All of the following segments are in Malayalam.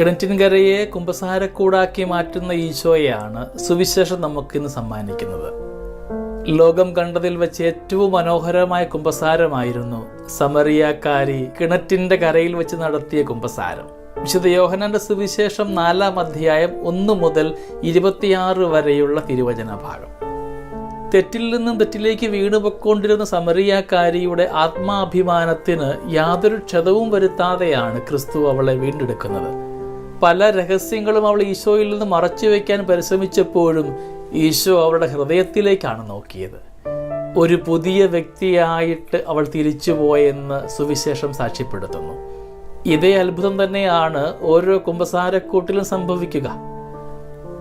കിണറ്റിൻകരയെ കുമ്പസാരക്കൂടാക്കി മാറ്റുന്ന ഈശോയാണ് സുവിശേഷം നമുക്കിന്ന് സമ്മാനിക്കുന്നത്. ലോകം കണ്ടതിൽ വെച്ച് ഏറ്റവും മനോഹരമായ കുമ്പസാരമായിരുന്നു സമറിയാക്കാരി കിണറ്റിന്റെ കരയിൽ വെച്ച് നടത്തിയ കുമ്പസാരം വിശുദ്ധ യോഹനന്റെ സുവിശേഷം നാലാം അധ്യായം ഒന്ന് മുതൽ ഇരുപത്തിയാറ് വരെയുള്ള തിരുവചന ഭാഗം. തെറ്റിൽ നിന്നും തെറ്റിലേക്ക് വീണുപൊക്കൊണ്ടിരുന്ന സമറിയാക്കാരിയുടെ ആത്മാഭിമാനത്തിന് യാതൊരു ക്ഷതവും വരുത്താതെയാണ് ക്രിസ്തു അവളെ വീണ്ടെടുക്കുന്നത്. പല രഹസ്യങ്ങളും അവൾ ഈശോയിൽ നിന്ന് മറച്ചു വയ്ക്കാൻ പരിശ്രമിച്ചപ്പോഴും ഈശോ അവളുടെ ഹൃദയത്തിലേക്കാണ് നോക്കിയത്. ഒരു പുതിയ വ്യക്തിയായിട്ട് അവൾ തിരിച്ചുപോയെന്ന് സുവിശേഷം സാക്ഷ്യപ്പെടുത്തുന്നു. ഇതേ അത്ഭുതം തന്നെയാണ് ഓരോ കുമ്പസാരക്കൂട്ടിലും സംഭവിക്കുക.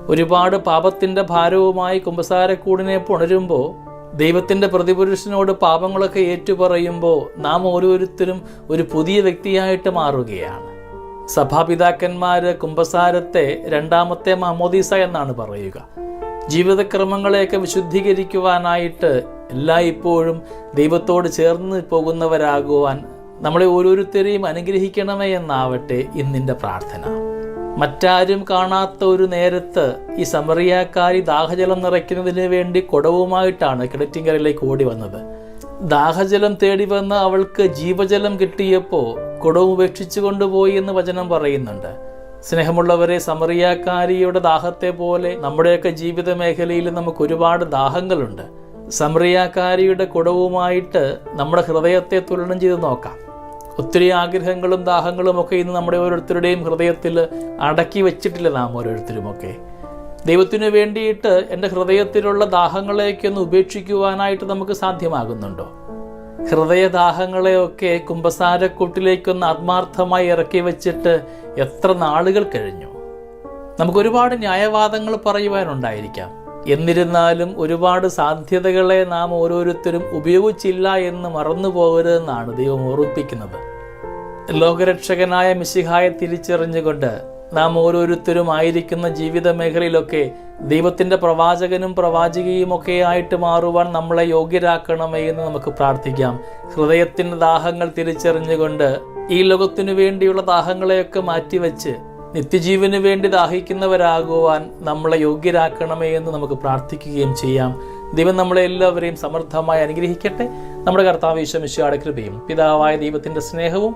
ഒരുപാട് പാപത്തിന്റെ ഭാരവുമായി കുമ്പസാരക്കൂടിനെ പുണരുമ്പോൾ ദൈവത്തിന്റെ പ്രതിപുരുഷനോട് പാപങ്ങളൊക്കെ ഏറ്റുപറയുമ്പോൾ നാം ഓരോരുത്തരും ഒരു പുതിയ വ്യക്തിയായിട്ട് മാറുകയാണ്. സഭാപിതാക്കന്മാര് കുംഭസാരത്തെ രണ്ടാമത്തെ മാമോദീസ എന്നാണ് പറയുക. ജീവിതക്രമങ്ങളെയൊക്കെ വിശുദ്ധീകരിക്കുവാനായിട്ട് എല്ലായ്പ്പോഴും ദൈവത്തോട് ചേർന്ന് പോകുന്നവരാകുവാൻ നമ്മളെ ഓരോരുത്തരെയും അനുഗ്രഹിക്കണമേ എന്നാവട്ടെ ഇന്നിന്റെ പ്രാർത്ഥന. മറ്റാരും കാണാത്ത ഒരു നേരത്ത് ഈ സമറിയാക്കാരി ദാഹജലം നിറയ്ക്കുന്നതിന് വേണ്ടി കുടവുമായിട്ടാണ് കിണറ്റിങ്കരയിലേക്ക് ഓടി വന്നത് ദാഹജലം തേടി വന്ന് അവൾക്ക് ജീവജലം കിട്ടിയപ്പോൾ കുടവും ഉപേക്ഷിച്ചു കൊണ്ടുപോയി എന്ന് വചനം പറയുന്നുണ്ട്. സ്നേഹമുള്ളവരെ സമറിയാക്കാരിയുടെ ദാഹത്തെ പോലെ നമ്മുടെയൊക്കെ ജീവിത മേഖലയിൽ നമുക്ക് ഒരുപാട് ദാഹങ്ങളുണ്ട്. സമറിയാക്കാരിയുടെ കുടവുമായിട്ട് നമ്മുടെ ഹൃദയത്തെ തുലനം ചെയ്ത് നോക്കാം. ഒത്തിരി ആഗ്രഹങ്ങളും ദാഹങ്ങളും ഒക്കെ ഇന്ന് നമ്മുടെ ഓരോരുത്തരുടെയും ഹൃദയത്തിൽ അടക്കി വെച്ചിട്ടില്ല നാം ഓരോരുത്തരുമൊക്കെ. ദൈവത്തിനു വേണ്ടിയിട്ട് എന്റെ ഹൃദയത്തിലുള്ള ദാഹങ്ങളെയൊക്കെ ഉപേക്ഷിക്കുവാനായിട്ട് നമുക്ക് സാധ്യമാകുന്നുണ്ടോ? ഹൃദയദാഹങ്ങളെയൊക്കെ കുംഭസാരക്കൂട്ടിലേക്കൊന്ന് ആത്മാർത്ഥമായി ഇറക്കി വെച്ചിട്ട് എത്ര നാളുകൾ കഴിഞ്ഞു? നമുക്ക് ഒരുപാട് ന്യായവാദങ്ങൾ പറയുവാനുണ്ടായിരിക്കാം. എന്നിരുന്നാലും ഒരുപാട് സാധ്യതകളെ നാം ഓരോരുത്തരും ഉപയോഗിച്ചില്ല എന്ന് മറന്നു പോകരുതെന്നാണ് ദൈവം ഓർമ്മിപ്പിക്കുന്നത്. ലോകരക്ഷകനായ മിശിഹായെ തിരിച്ചറിഞ്ഞുകൊണ്ട് നാം ഓരോരുത്തരും ആയിരിക്കുന്ന ജീവിത മേഖലയിലൊക്കെ ദൈവത്തിന്റെ പ്രവാചകനും പ്രവാചികയും ഒക്കെ ആയിട്ട് മാറുവാൻ നമ്മളെ യോഗ്യരാക്കണമേ എന്ന് നമുക്ക് പ്രാർത്ഥിക്കാം. ഹൃദയത്തിന്റെ ദാഹങ്ങൾ തിരിച്ചറിഞ്ഞുകൊണ്ട് ഈ ലോകത്തിനു വേണ്ടിയുള്ള ദാഹങ്ങളെയൊക്കെ മാറ്റിവെച്ച് നിത്യജീവന് വേണ്ടി ദാഹിക്കുന്നവരാകുവാൻ നമ്മളെ യോഗ്യരാക്കണമേ എന്ന് നമുക്ക് പ്രാർത്ഥിക്കുകയും ചെയ്യാം. ദൈവം നമ്മളെ എല്ലാവരെയും സമർത്ഥമായി അനുഗ്രഹിക്കട്ടെ. നമ്മുടെ കർത്താവ് ഈശ്വമിശയുടെ കൃപയും പിതാവായ ദൈവത്തിന്റെ സ്നേഹവും